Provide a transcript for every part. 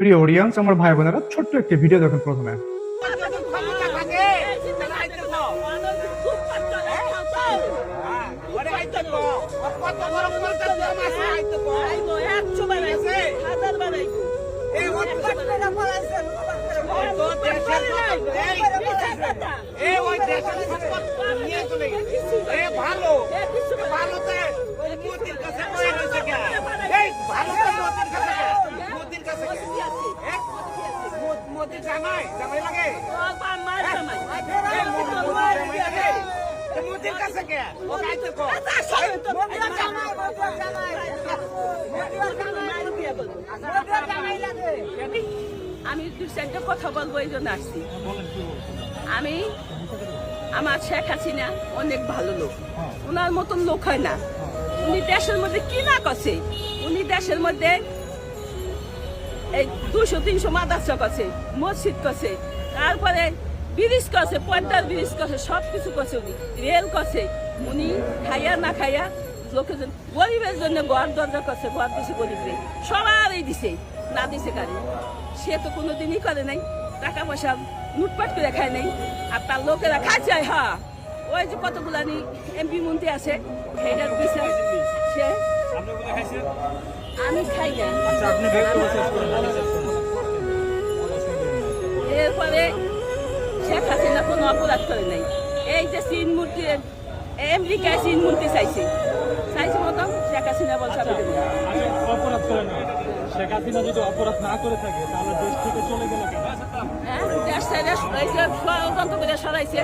প্রিয় অডিয়েন্স আমার ভাই বোনেরা ছোট্ট একটি ভিডিও দেখুন প্রথমে দাও। হ্যাঁ, ওরে আইতে দাও। ওর কত বড় কলকাতা দাম আছে, আইতে দাও। এই ওর ওই তো দেশের সম্পদ, এই, এই ওই দেশের সম্পদ নিয়ে চলে গেছে। এ ভালো, এ ভালোতে ওই মোদির কাছে বয়ে রয়েছে কে? এই ভালোতে মোদির কাছে কে? মোদির কাছে কে? এ? মো- মোদির জামাই, জামাই লাগে? এই মোদির জামাই লাগে? এ মোদির কাছে কে? ও আইতে আমি দু চারটে কথা বলব এই জন্য আসছি আমি আমার শেখ হাসিনা অনেক ভালো লোক ওনার মতন লোক হয় না উনি দেশের মধ্যে কি না করছে উনি দেশের মধ্যে দুশো তিনশো মাদ্রাসা করছে মসজিদ করছে তারপরে ব্রিজ করছে পদ্মার ব্রিজ করছে সব কিছু করছে উনি রেল করছে উনি খাইয়া না খাইয়া লোকের জন্য গরিবের জন্য ঘর দরজা করছে ঘর দিছে গরিবরে সবারই দিছে না দিছে কারে। সে তো কোনো দিনই করে নাই টাকা পয়সা লুটপাট করে খায় নাই আর তার লোকেরা খাচ্ছে হ্যাঁ ওই যে কতগুলানি এমপি মন্ত্রী আছে সেইটার দিছে। সে আমি খাই না এরপরে শেখ হাসিনা কোনো অপরাধ করে নাই। এই যে চীন মূর্তি আমেরিকায় চীন মূর্তি চাইছে। চাইছে মতো শেখ হাসিনা বলছে আমি দেবো অপরাধ করে না। শেখ হাসিনা যদি অপরাধ না করে থাকে তাহলে দেশ থেকে চলে গেল হ্যাঁ, দেশ ছেড়ে এই যে ষড়যন্ত্র করে সরাইছে।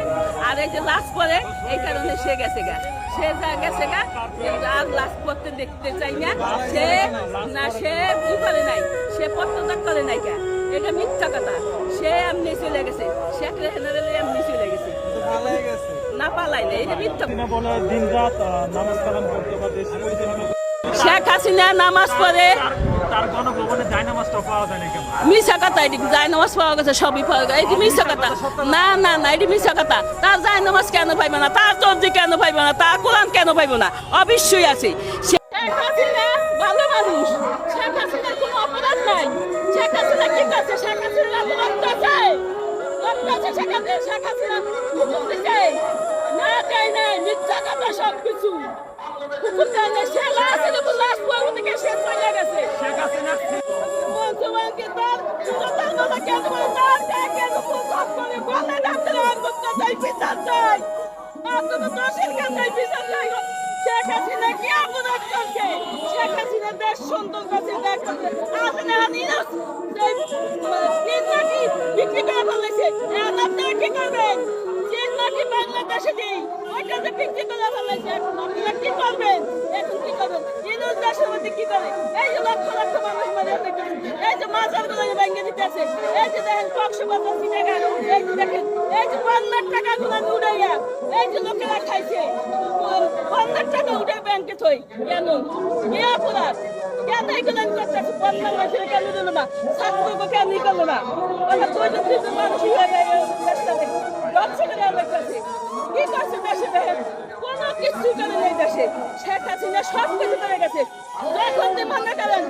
আর এই যে লাশ পরে এই কারণে সে গেছে গা। সে যা গেছে গা আর লাশ পড়তে দেখতে চাই না। সে না সে ই করে নাই। সে পত্রত্যাগ করে নাই কা? এটা মিথ্যা কথা। সে এমনি চলে গেছে। শেখ রেহানারে এমনি চলে গেছে। না পালাই না এটা মিথ্যা। হাসিনা বলে দিন রাত নামাজ কালাম করতে। শেখ হাসিনা নামাজ পড়ে। তার- তার গণভবনে জায়নামাজটা পাওয়া যায় না কেন? মিশা কথা এটি যায় নামাজ পাওয়া গেছে? সবই পাওয়া গেছে। এটি মিশা কথা। না? না না এটি মিশা কথা। তার যায় নামাজ কেন পাইব না? তার তর্জি কেন পাইব না? তার কোরআন কেন পাইব না? অবশ্যই আছে। কাছে বিচার চাই? শেখ হাসিনা কি অপরাধ করছে শেখ হাসিনা দেশ সুন্দর করছে, দেশ করছে। হাসিনা হানিনা বিক্রি করে ফেলেছে? আপনারা কি করবেন লাখি বাংলাদেশে দিই ওইটাতে বিক্রি করে ফেলেছে, এখন আপনারা কি করবেন? এখন কি করবেন? দেশের মধ্যে কি করে? এই যে লক্ষ লক্ষ মানুষ মারে এই যে মাছেরগুলো ভেঙে দিতেছে। এই যে দেখেন, কক্সবাজার সিটাগা এই যে দেখেন, এই যে পঞ্চাশ টাকা গুলো উড়াইয়া এই যে লোকেরা খাইছে। পঞ্চাশ টাকা উঠে ব্যাংকে থই। কেন? কি অপরাধ কেন এগুলো করতেছে? পঞ্চাশ মাসের কেন দিল না? ছাত্রকে কেন করল না? ওরা দুই মানুষ হয়ে দেশটাতে করে কিছু করে নেই দেশে। শেখ হাসিনা সব কিছু করে গেছে। যখন যে মনে করেন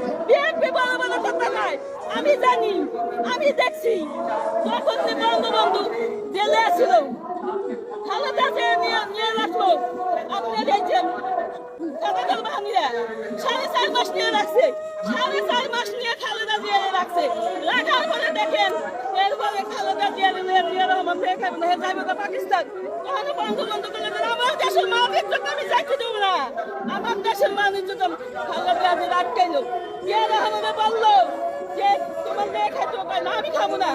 আমি জানি, আমি দেখছি। যখন যে বঙ্গবন্ধু জেলে ছিল, খালেদা নিয়ে নিয়ে আপনার আপনি দেখছেন কাটাকাল বাহিনীরা সাড়ে চার মাস নিয়ে রাখছে সাড়ে চার মাস নিয়ে খালেদা জিয়া রাখছে। রাখার পরে দেখেন এরপরে খালেদা জিয়া নিয়ে জিয়া রহমান শেখ হাসিনা হে যাইবে তো পাকিস্তান তখন বঙ্গবন্ধু বলে দিল, আমার দেশের মানুষ আমি যাইতে দেবো না? আমার দেশের মানুষ যদি খালেদা জিয়া আটকাইলো জিয়া রহমানে বলল যে তোমার মেয়ে খাইতে পারে না আমি খাব না।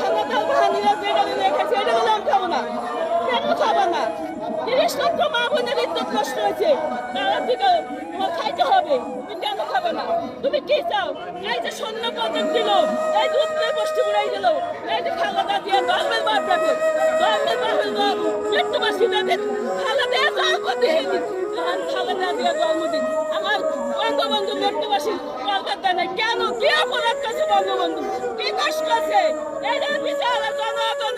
খালেদা বাহিনীরা যেটা নিয়ে খাইছে এটা দিলে আমি খাব না। কেন খাব না? মা বোনের ইজ্জত নষ্ট হয়েছে। তারা খাইতে হবে। তুমি কেন খাবে না? তুমি কি চাও? এই যে সৈন্য পদক দিল এই যে উত্তর পশ্চিম উড়াই দিল। এই যে খালাদা দিয়ে ধর্মের বাপ রাখো ধর্মের বাপের বাপ মৃত্যুবাসী তাদের খালাদা জন্মদিন খালাদা দিয়ে আমার বঙ্গবন্ধু মৃত্যুবাসী কলকাতা নেই। কেন? কি অপরাধ করছে বঙ্গবন্ধু? কি করছে? এদের বিচার জনগণের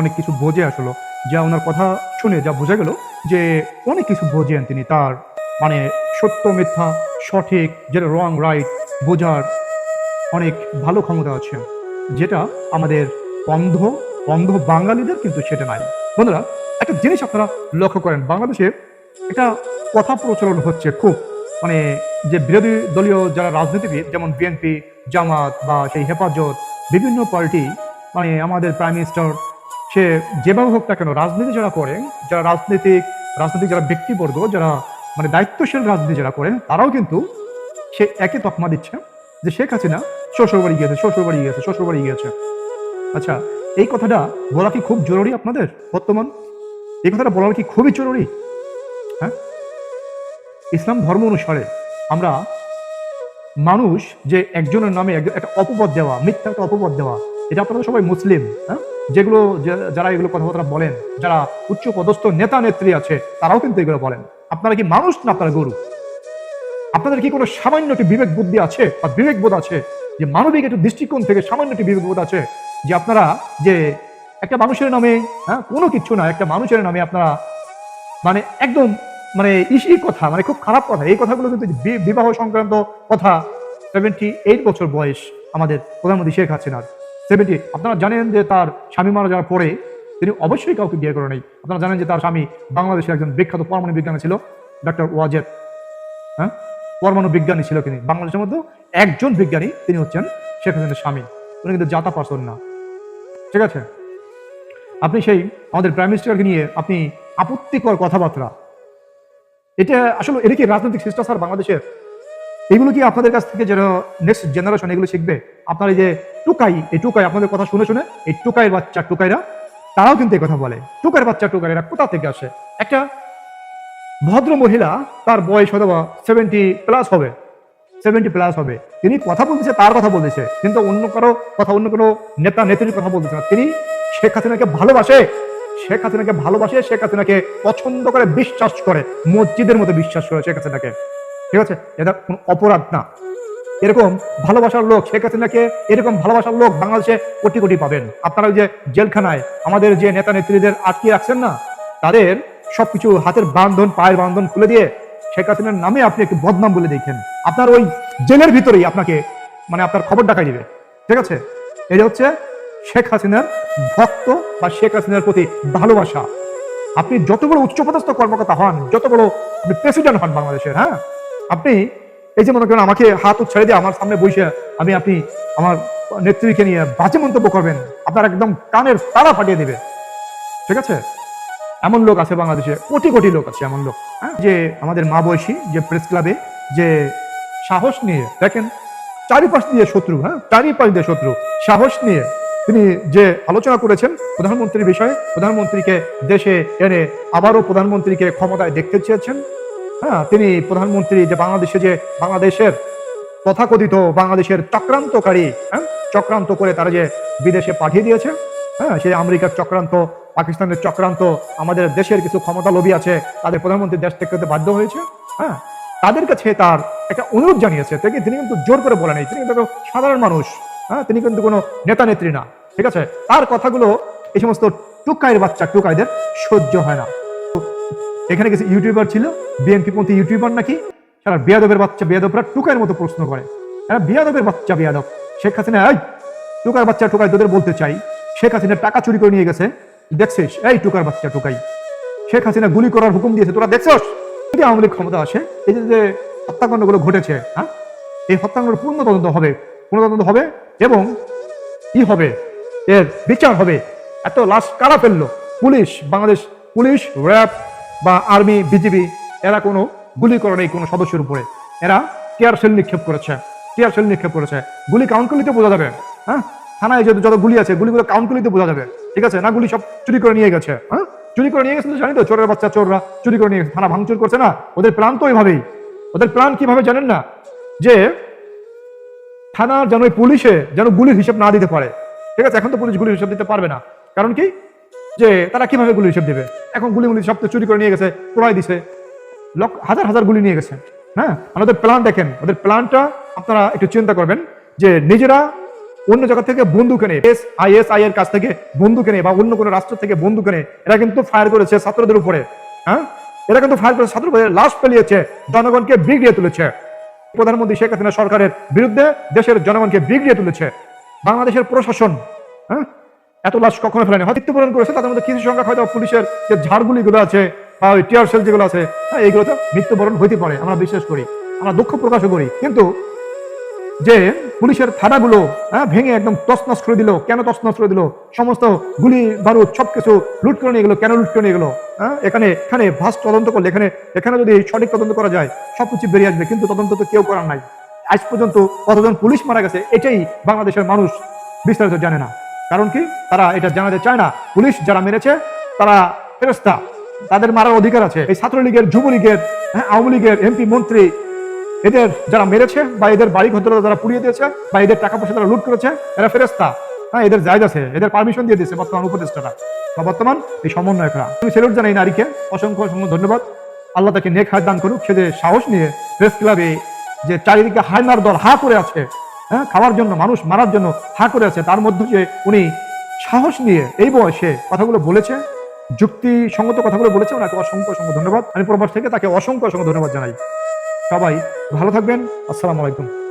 অনেক কিছু বোঝে আসলো, যা ওনার কথা শুনে যা বোঝা গেল যে অনেক কিছু বোঝেন তিনি তার মানে সত্য, মিথ্যা, সঠিক, যেটা রং রাইট বোঝার অনেক ভালো ক্ষমতা আছে যেটা আমাদের অন্ধ অন্ধ বাঙালিদের কিন্তু সেটা নাই। বন্ধুরা, একটা জিনিস আপনারা লক্ষ্য করেন, বাংলাদেশে একটা কথা প্রচলন হচ্ছে খুব মানে যে বিরোধী দলীয় যারা রাজনীতিবিদ, যেমন বিএনপি, জামাত বা সেই হেফাজত, বিভিন্ন পার্টি মানে আমাদের প্রাইম মিনিস্টার সে যেভাবে হোক না কেন রাজনীতি যারা করেন, যারা রাজনৈতিক রাজনৈতিক যারা ব্যক্তিবর্গ, যারা মানে দায়িত্বশীল রাজনীতি যারা করেন, তারাও কিন্তু সে একই তকমা দিচ্ছে যে শেখ হাসিনা শ্বশুর বাড়ি গিয়েছে, শ্বশুর বাড়ি গিয়েছে, শ্বশুর বাড়ি গিয়েছে। আচ্ছা এই কথাটা বলা কি খুব জরুরি আপনাদের বর্তমান? এই কথাটা বলা কি খুবই জরুরি? হ্যাঁ? ইসলাম ধর্ম অনুসারে আমরা মানুষ যে একজনের নামে একটা অপবাদ দেওয়া, মিথ্যা একটা অপবাদ দেওয়া, এটা আপনারা সবাই মুসলিম হ্যাঁ? যেগুলো যারা এগুলো কথাবার্তা বলেন, যারা উচ্চ পদস্থ নেতা, নেত্রী আছে, তারাও কিন্তু এগুলো বলেন। আপনারা কি মানুষ না আপনারা গরু? আপনাদের কি কোনো সামান্য একটি বিবেক বুদ্ধি আছে বা বিবেক বোধ আছে যে মানবিক একটি দৃষ্টিকোণ থেকে সামান্য একটি বিবেক বোধ আছে যে আপনারা যে একটা মানুষের নামে হ্যাঁ কোনো কিছু না, একটা মানুষের নামে আপনারা মানে একদম মানে ইসি কথা মানে খুব খারাপ কথা। এই কথাগুলো কিন্তু বিবাহ সংক্রান্ত কথা, সেভেন্টি এইট বছর বয়স আমাদের প্রধানমন্ত্রী শেখ হাসিনার। সেভেন্টি আপনারা জানেন যে তার স্বামী মারা যাওয়ার পরে তিনি অবশ্যই কাউকে বিয়ে করে নেই। আপনারা জানেন যে তার স্বামী বাংলাদেশের একজন বিখ্যাত পরমাণু বিজ্ঞানী ছিল ডক্টর ওয়াজেদ। হ্যাঁ? পরমাণু বিজ্ঞানী ছিল তিনি। বাংলাদেশের মধ্যে একজন বিজ্ঞানী তিনি হচ্ছেন শেখ হাসিনার স্বামী। উনি কিন্তু জাতা পার্সন না। ঠিক আছে? আপনি সেই আমাদের প্রাইম মিনিস্টারকে নিয়ে আপনি আপত্তিকর কথাবার্তা। এটা আসলে এটা কি রাজনৈতিক শিষ্টাচার বাংলাদেশের? এগুলো কি আপনাদের কাছ থেকে যারা নেক্সট জেনারেশন এগুলো শিখবে? আপনার এই যে টুকাই, এই টুকাই আপনাদের কথা শুনে শুনে, এই টুকাইয়ের বাচ্চা, টুকাইরা, তারাও কিন্তু এই কথা বলে। টুকাইয়ের বাচ্চা টুকাইরা কোথা থেকে আসে? একটা ভদ্র মহিলা, তার বয়স হয়তো সেভেন্টি প্লাস হবে। সেভেন্টি প্লাস হবে। তিনি কথা বলতেছে, তার কথা বলতেছে। কিন্তু অন্য কারও কথা, অন্য কোনো নেতা, নেত্রীর কথা বলতেছে না। তিনি শেখ হাসিনাকে ভালোবাসে। শেখ হাসিনাকে ভালোবাসে, শেখ হাসিনাকে পছন্দ করে, বিশ্বাস করে। মসজিদের মতো বিশ্বাস করে শেখ হাসিনাকে। ঠিক আছে? এটা কোনো অপরাধ না। এরকম ভালোবাসার লোক, শেখ হাসিনাকে এরকম ভালোবাসার লোক বাংলাদেশে কোটি কোটি পাবেন। আপনারা যে জেলখানায় আমাদের যে নেতা নেত্রীদের আটকে রাখছেন না, তাদের সবকিছু হাতের বান্ধন, পায়ের বান্ধন খুলে দিয়ে শেখ হাসিনার নামে আপনি একটু বদনাম বলে দেখেন। আপনার ওই জেলের ভিতরেই আপনাকে মানে আপনার খবর ডাকাই দিবে। ঠিক আছে? এটা হচ্ছে শেখ হাসিনার ভক্ত বা শেখ হাসিনার প্রতি ভালোবাসা। আপনি যত বড় উচ্চপদস্থ কর্মকর্তা হন, যত বড় আপনি প্রেসিডেন্ট হন বাংলাদেশের হ্যাঁ? আপনি এই যে মনে করেন আমাকে হাত ছেড়ে দিয়ে আমার সামনে বসে আমি আপনি আমার নেত্রীকে নিয়ে বাজে মন্তব্য করবেন, আপনার একদম কানের তারা ফাটিয়ে দিবে। ঠিক আছে? এমন লোক আছে বাংলাদেশে, কোটি কোটি লোক আছে এমন লোক হ্যাঁ? যে আমাদের মা বয়সী, যে প্রেস ক্লাবে যে সাহস নিয়ে, দেখেন, চারিপাশ দিয়ে শত্রু হ্যাঁ? চারিপাশ দিয়ে শত্রু, সাহস নিয়ে তিনি যে আলোচনা করেছেন প্রধানমন্ত্রীর বিষয়ে, প্রধানমন্ত্রীকে দেশে এনে আবারও প্রধানমন্ত্রীকে ক্ষমতায় দেখতে চেয়েছেন। হ্যাঁ তিনি প্রধানমন্ত্রী যে বাংলাদেশে যে বাংলাদেশের তথাকথিত বাংলাদেশের চক্রান্তকারী হ্যাঁ চক্রান্ত করে তারা যে বিদেশে পাঠিয়ে দিয়েছে হ্যাঁ সেই আমেরিকার চক্রান্ত, পাকিস্তানের চক্রান্ত, আমাদের দেশের কিছু ক্ষমতা লোভী আছে, তাদের প্রধানমন্ত্রী দেশ থেকে বাধ্য হয়েছে হ্যাঁ তাদের কাছে তার একটা অনুরোধ জানিয়েছে তিনি তিনি কিন্তু জোর করে বলে নেই তিনি কিন্তু সাধারণ মানুষ হ্যাঁ তিনি কিন্তু কোনো নেতা নেত্রী না, ঠিক আছে? তার কথাগুলো এই সমস্ত টুকাইয়ের বাচ্চা, টুকাইদের সহ্য হয় না। এখানে কিছু ইউটিউবার ছিল বিএনপি পন্থী ইউটিউবার নাকি? সারা বিয়াদবের বাচ্চা বিয়াদবরা টুকাইয়ের মতো প্রশ্ন করে। এরা বিয়াদবের বাচ্চা বিয়াদব। শেখ হাসিনা, এই টুকার বাচ্চা টুকাই তোদের বলতে চাই। শেখ হাসিনা টাকা চুরি করে নিয়ে গেছে। দেখছিস? এই টুকার বাচ্চা টুকাই শেখ হাসিনা গুলি করার হুকুম দিয়েছে। তোরা দেখছস? যদি আওয়ামী লীগ ক্ষমতা আসে, এই যে যে হত্যাকাণ্ডগুলো ঘটেছে হ্যাঁ এই হত্যাকাণ্ড পূর্ণ তদন্ত হবে। পূর্ণ তদন্ত হবে এবং কি হবে, এর বিচার হবে। এত লাশ কারা ফেলল? পুলিশ, বাংলাদেশ পুলিশ, র্যাব বা আর্মি, বিজিবি, এরা কোনো গুলি করে নেই কোনো সদস্যের উপরে। এরা টিয়ার সেল নিক্ষেপ করেছে, টিয়ার সেল নিক্ষেপ করেছে। গুলি কাউন্ট করলেই বোঝা যাবে হ্যাঁ? থানায় যত যত গুলি আছে, গুলিগুলো কাউন্ট করলেই বোঝা যাবে, ঠিক আছে? না, গুলি সব চুরি করে নিয়ে গেছে হ্যাঁ? চুরি করে নিয়ে গেছে জানি তো, চোরের বাচ্চা, চোররা চুরি করে নিয়ে গেছে, থানা ভাঙচুর করছে না? ওদের প্ল্যান তো ওইভাবেই। ওদের প্ল্যান কীভাবে জানেন না? যে থানার যেন ওই পুলিশে যেন গুলির হিসাব না দিতে পারে, ঠিক আছে? এখন তো পুলিশ গুলির হিসাব দিতে পারবে না। কারণ কি? যে তারা কীভাবে গুলির হিসাব দেবে? এখন গুলি মুলি সব চুরি করে নিয়ে গেছে, পোড়াই দিছে। লক্ষ হাজার হাজার গুলি নিয়ে গেছে হ্যাঁ? আর ওদের প্ল্যান দেখেন, ওদের প্ল্যানটা আপনারা একটু চিন্তা করবেন যে নিজেরা অন্য জায়গা থেকে বন্দুক এনে এস আই এস আই এর কাছ থেকে বন্দুক এনে বা অন্য কোনো রাষ্ট্র থেকে বন্দুক এনে, এরা কিন্তু ফায়ার করেছে ছাত্রদের উপরে হ্যাঁ? এরা কিন্তু ফায়ার ছাত্রদের উপরে, লাশ ফেলিয়েছে জনগণকে বিগড়িয়ে তুলেছে। প্রধানমন্ত্রী শেখ হাসিনা সরকারের বিরুদ্ধে দেশের জনগণকে বিগড়িয়ে তুলেছে, বাংলাদেশের প্রশাসন হ্যাঁ? এত লাশ কখনো ফেলেনি। হয়তো মৃত্যুবরণ করেছে, তাদের মধ্যে কিছু সংখ্যক হয়তো পুলিশের যে ঝাড়গুলিগুলো আছে, বা ওই টিয়ার সেল যেগুলো আছে হ্যাঁ এইগুলো তো মৃত্যুবরণ হইতে পারে, আমরা বিশ্বাস করি, আমরা দুঃখ প্রকাশও করি। কিন্তু যে পুলিশের থানাগুলো হ্যাঁ ভেঙে একদম তছনছ করে দিল, কেন তছনছ করে দিল, সমস্ত গুলি, বারুদ, সবকিছু লুট করে নিয়ে গেলো, কেন লুট করে নিয়ে গেলো হ্যাঁ এখানে এখানে ভাস তদন্ত করলে, এখানে এখানে যদি সঠিক তদন্ত করা যায়, সবকিছু বেরিয়ে আসবে, কিন্তু তদন্ত তো কেউ করার নাই। আজ পর্যন্ত কতজন পুলিশ মারা গেছে, এটাই বাংলাদেশের মানুষ বিস্তারিত জানে না। কারণ কি? তারা এটা জানাতে চায় না। পুলিশ যারা মেরেছে, তারা ফেরস্তা তাদের মারার অধিকার আছে। এই ছাত্রলীগের, যুবলীগের হ্যাঁ আওয়ামী লীগের এমপি, মন্ত্রী, এদের যারা মেরেছে বা এদের বাড়ি ঘর যারা পুড়িয়ে দিয়েছে বা এদের টাকা পয়সা যারা লুট করেছে, এরা ফেরেস্তা হ্যাঁ এদের জায়গা আছে, এদের পারমিশন দিয়ে দিয়েছে বর্তমান উপদেষ্টারা। বা বর্তমান এই সমন্বয়করা আমি সেলুট জানাই নারীকে। অসংখ্য অসংখ্য ধন্যবাদ। আল্লাহ তাকে নেক হায় দান করুক। সে যে সাহস নিয়ে প্রেস ক্লাবে যে চারিদিকে হায়নার দল হা করে আছে হ্যাঁ খাওয়ার জন্য, মানুষ মারার জন্য হা করে আছে। তার মধ্যে যে উনি সাহস নিয়ে এই বয়সে কথাগুলো বলেছে যুক্তি সঙ্গত কথাগুলো বলেছে, ওনাকে অসংখ্য অসংখ্য ধন্যবাদ। আমি প্রবাস থেকে তাকে অসংখ্য অসংখ্য ধন্যবাদ জানাই। সবাই ভালো থাকবেন। আসসালামু আলাইকুম।